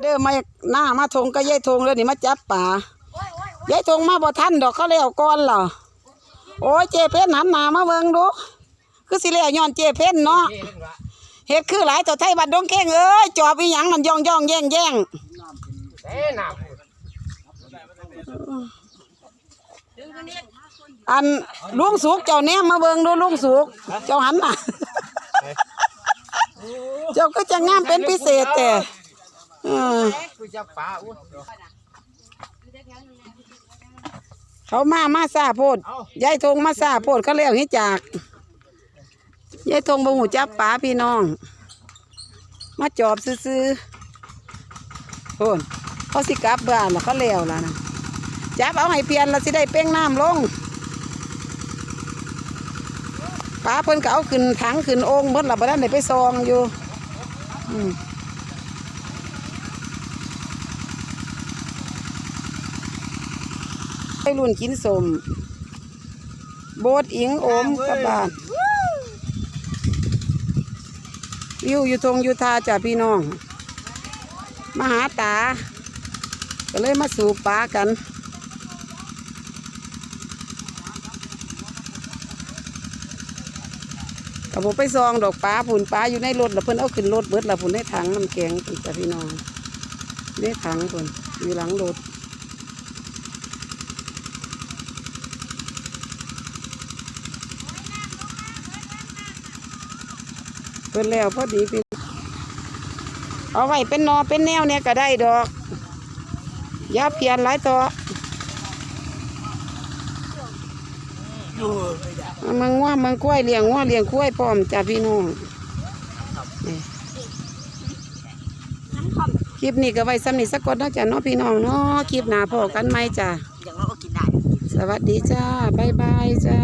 เด้อมาหน้ามาทงก็ยายทงเลยนี่มาจับป่ายายทงมาบ่ทันดอกเขาแล้วก่อนเหรอโอ้ยเจเพ่นหันหน้ามาเบิ่งดูคือสิแล้วย้อนเจเพ่นเนาะเฮ็ดคือหลายตัวไทยบัดดงแข้งเอ้ยจอบอีหยังนั่นย่องย่องแย่งแย่งอันลุงสุกเจ้าแนมมาเบิ่งดูลุงสุกเจ้าหันหน้าเจ้าก็จะงามเป็นพิเศษแต่ เออำกูจะปลาอุ้ยเขามามาซาโพดยายทงมาซาโพดเขาแล้วให้จากยายทงบ่หูจับป๋าพี่น้อง มาจอบซื้อๆโอนเขาสิกลับบ้านแล้วเขาแล้วล่ะนะจับเอาให้เพียนแล้วสิได้เป้งน้ำลงป๋าเพิ่นก็เอาขึ้นถังขึ้นโองเพิ่นหลับบ่ได้ได้ไปซองอยู่ อืม ไปรุ่นกินสม โบดอิงโอมกลับบ้าน วิวอยู่ทงอยู่ทาจ้ะพี่น้อง มาหาตา ก็เลยมาสูบปลากันกับผมไปซองดอกปลาผุนปลาอยู่ในรถแล้วเพิ่นเอาขึ้นรถเบิดแล้วผุนในถังน้ำแกงพุ่นจ้ะพี่น้องในถังผุนอยู่หลังรถ เพิ่นแล้วพอดีพี่เอาไว้เป็นนอเป็นแนวเนี่ยก็ได้ดอกอยาเพียนหลายต่อเอามังว่ามังกล้วยเลี้ยงว่าเลี้ยงกล้วยพร้อมจ้ะพี่น้องนี่คลิปนี้ก็ไว้สำนิสักกดเนาะจ้ะเนาะพี่น้องเนาะคลิปหน้าพอกันไหมจ้ะอย่างเราก็กินได้สวัสดีจ้า บ๊ายบายจ้า